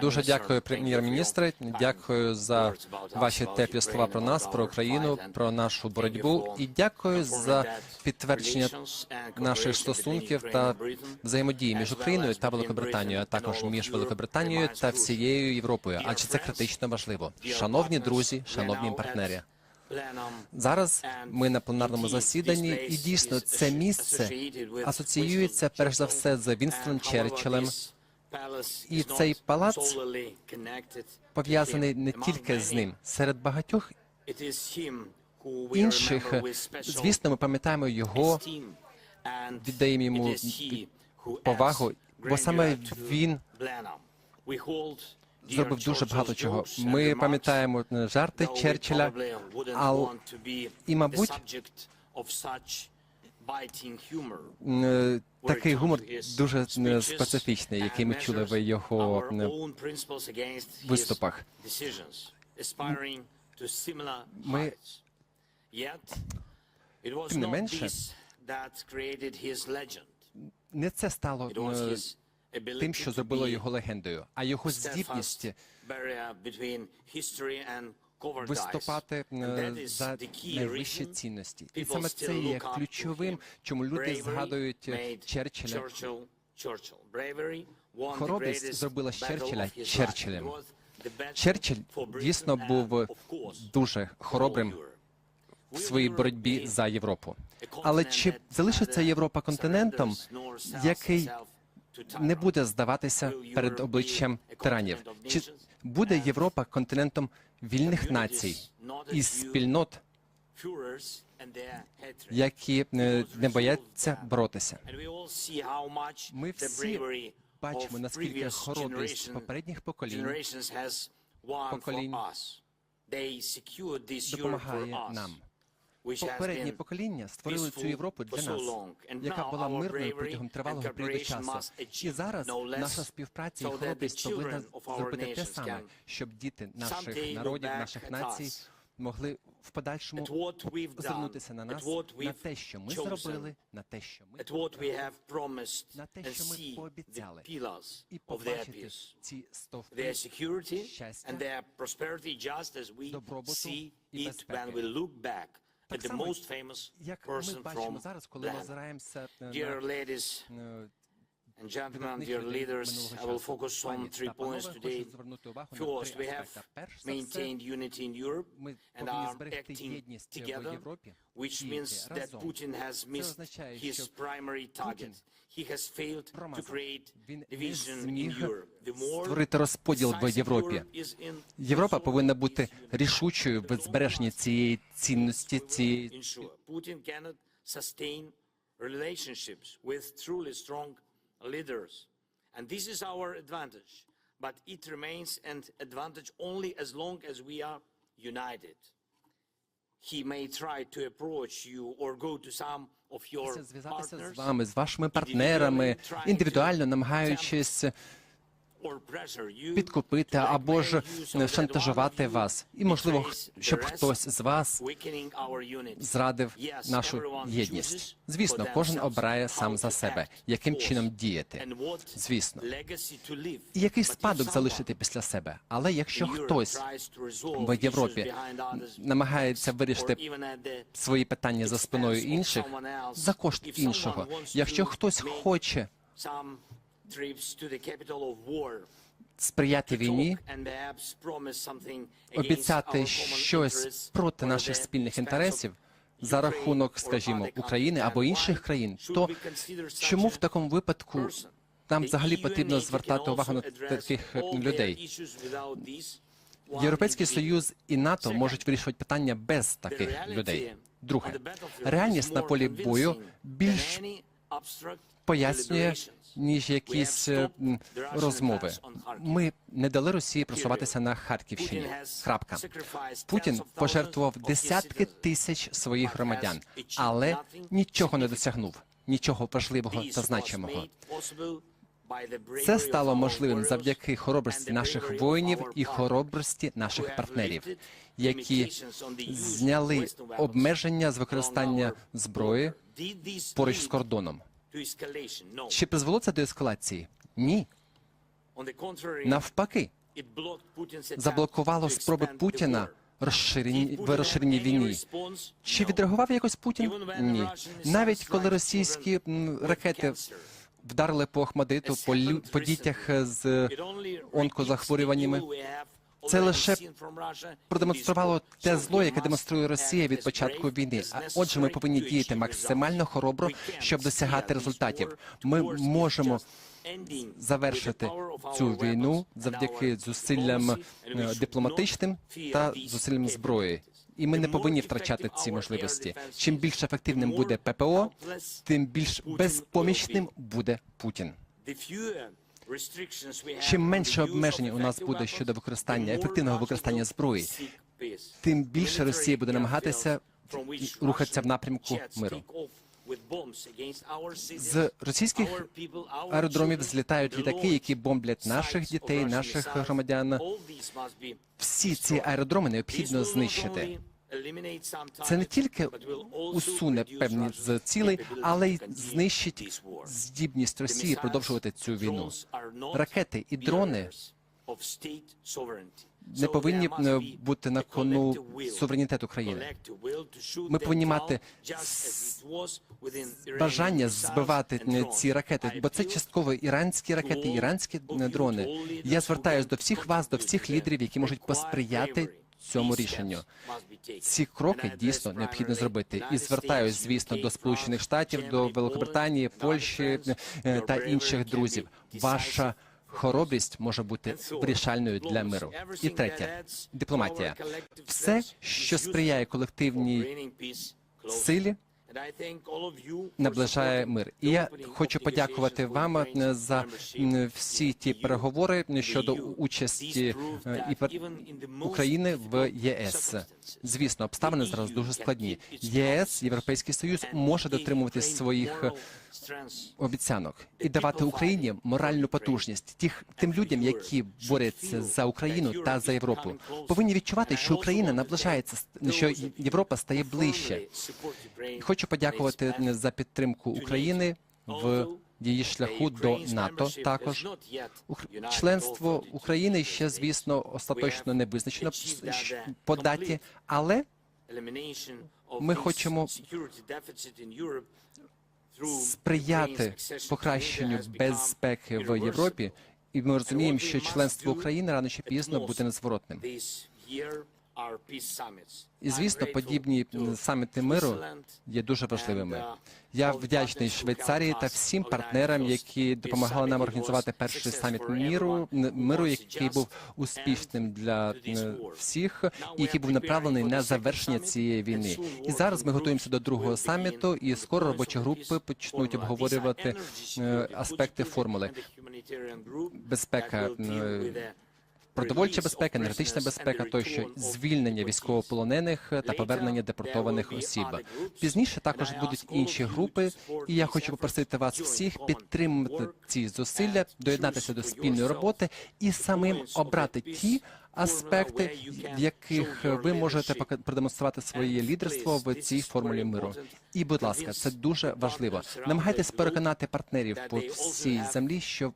Дуже дякую, прем'єр-міністре. Дякую за ваші теплі слова про нас, про Україну, про нашу боротьбу. І дякую за підтвердження наших стосунків та взаємодії між Україною та Великобританією, а також між Великобританією та всією Європою. Адже це критично важливо. Шановні друзі, шановні партнери. Зараз ми на пленарному засіданні, і дійсно це місце асоціюється перш за все з Вінстоном Черчиллем. І цей палац Пов'язаний не тільки з ним, серед багатьох інших, звісно, ми пам'ятаємо його, віддаємо йому повагу, бо саме він зробив дуже багато чого. Ми пам'ятаємо жарти Черчилля, ал- і, мабуть, такий гумор дуже е, специфічний, який ми чули в його е, виступах. Ми тим не менше, не це стало е, тим, що зробило його легендою, а його здібність виступати е, за найвищі цінності. І саме це є ключовим, чому люди згадують е, Черчилля. Хоробрість зробила Черчилля Черчиллем. Черчилль дійсно був дуже хоробрим в своїй боротьбі за Європу. Але чи залишиться Європа континентом, який не буде здаватися перед обличчям тиранів? Чи буде Європа континентом вільних націй і спільнот, які е, не бояться боротися? Ми всі Бачимо, наскільки хоробрість попередніх поколінь поколінь допомагає нам. Попередні покоління створили цю Європу для нас, яка була мирною протягом тривалого періоду часу. І зараз наша співпраця і хоробрість повинна зробити те саме, щоб діти наших народів, наших націй могли в подальшому звернутися на нас, на те, що ми зробили, на те, що ми на те, що ми пообіцяли, і побачити ці стовпи щастя, добробуту і безпеки. the most famous person from Dear ladies and gentlemen, видатних dear leaders, I will focus on three points today. First, we have maintained unity in Europe and are acting together, which means that. Putin has missed his primary target. He has failed to create division in Europe. Створити розподіл в Європі. Європа повинна бути Europe. рішучою в збереженні цієї цінності, цієї Putin cannot sustain relationships with truly strong leaders. And this is our advantage. But it remains an advantage only as long as we are united. He may try to approach you or go to some of your зв'язатися з вами, з вашими партнерами, індивідуально намагаючись підкупити або ж шантажувати вас, і можливо, щоб хтось з вас зрадив нашу єдність. Звісно, кожен обирає сам за себе, яким чином діяти. Звісно. І який спадок залишити після себе. Але якщо хтось в Європі намагається вирішити свої питання за спиною інших за кошт іншого, якщо хтось хоче сприяти війні, обіцяти щось проти наших спільних інтересів за рахунок, скажімо, України або інших країн, то чому в такому випадку нам взагалі потрібно звертати увагу на таких людей? Європейський. Союз і НАТО можуть вирішувати питання без таких людей. Друге, реальність на полі бою більш пояснює, ніж якісь е, розмови. Ми не дали Росії просуватися на Харківщині. Крапка. Путін пожертвував десятки тисяч своїх громадян, але нічого не досягнув, нічого важливого та значимого. Це стало можливим завдяки хоробрості наших воїнів і хоробрості наших партнерів, які зняли обмеження з використання зброї поруч з кордоном. Чи призвело це до ескалації? Ні. Навпаки заблокувало спроби Путіна розширені в розширеній війні. Чи відреагував якось Путін? Ні. Навіть коли російські ракети. Вдарили по Ахмадиту, по, лю- по дітях з It онкозахворюваннями, це лише продемонструвало те зло, яке демонструє Росія від початку війни. А отже, ми повинні діяти максимально хоробро, щоб досягати результатів. Ми можемо завершити цю війну завдяки зусиллям е, дипломатичним та зусиллям зброї. І ми не повинні втрачати ці можливості. Чим більш ефективним буде ППО, тим більш безпомічним буде Путін. Чим менше обмежень у нас буде щодо використання ефективного використання зброї, тим більше Росія буде намагатися рухатися в напрямку миру. З російських аеродромів злітають літаки, які бомблять наших дітей, наших громадян. Всі ці аеродроми необхідно знищити. Це не тільки усуне певні з цілей, але й знищить здібність Росії продовжувати цю війну. Ракети і дрони не повинні е, бути на кону collective will, суверенітет України. collective will to shoot Ми повинні мати Бажання збивати ці ракети, бо це частково іранські ракети, іранські дрони. Я звертаюся до всіх вас, до всіх лідерів, які можуть посприяти цьому рішенню. Ці кроки дійсно необхідно зробити. І звертаюсь, звісно, до Сполучених Штатів, до Великобританії, Польщі е, та інших друзів. Ваша хоробрість може бути вирішальною для миру. І третє дипломатія. Все, що сприяє колективній силі, Наближає мир. І я хочу подякувати вам е, за всі ті переговори щодо участі е, України в ЄС. Звісно, обставини зараз дуже складні. ЄС, Європейський Союз може дотримуватись своїх е, обіцянок і давати Україні моральну потужність тих тим людям, які борються за Україну та за Європу. Повинні відчувати, що Україна наближається, що Європа стає ближче. І Хочу подякувати за підтримку України в її шляху до НАТО. Також членство України ще, звісно, остаточно не визначено по даті, але ми хочемо сприяти покращенню безпеки в Європі, і ми розуміємо, що членство України рано чи пізно буде незворотним. І звісно, подібні саміти миру є дуже важливими. Я вдячний Швейцарії та всім партнерам, які допомагали нам організувати перший саміт миру, миру, який був успішним для всіх, і який був направлений на завершення цієї війни. І зараз ми готуємося до другого саміту, і скоро робочі групи почнуть обговорювати е, аспекти формули. Безпека, продовольча безпека, енергетична безпека, тощо звільнення військовополонених та повернення депортованих осіб. Пізніше також будуть інші групи, і я хочу попросити вас всіх підтримати ці зусилля, доєднатися до спільної роботи і самим обрати ті аспекти, в яких ви можете продемонструвати своє лідерство в цій формулі миру. І, будь ласка, це дуже важливо. Намагайтесь переконати партнерів по всій землі, що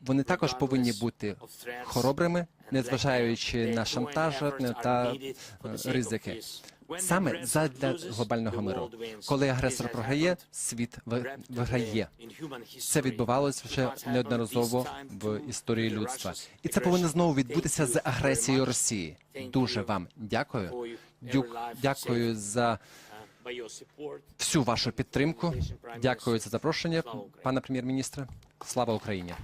вони також повинні бути хоробрими, незважаючи на шантаж та е, ризики. Саме задля глобального миру. Коли агресор програє, світ ви- виграє. Це відбувалось вже неодноразово в історії людства, і це повинно знову відбутися з агресією Росії. Дуже вам дякую. Дюк, дякую за всю вашу підтримку. Дякую за запрошення, пане прем'єр-міністре. Слава Україні!